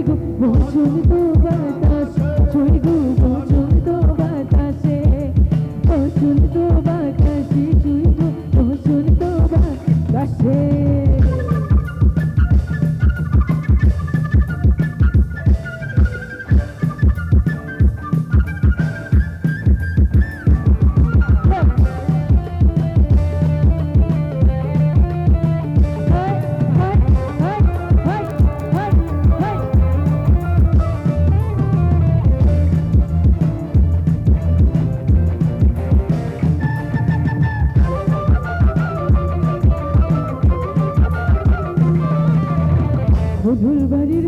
조이고 뭐 조이고 받았어 조이고 뭐 Vos barir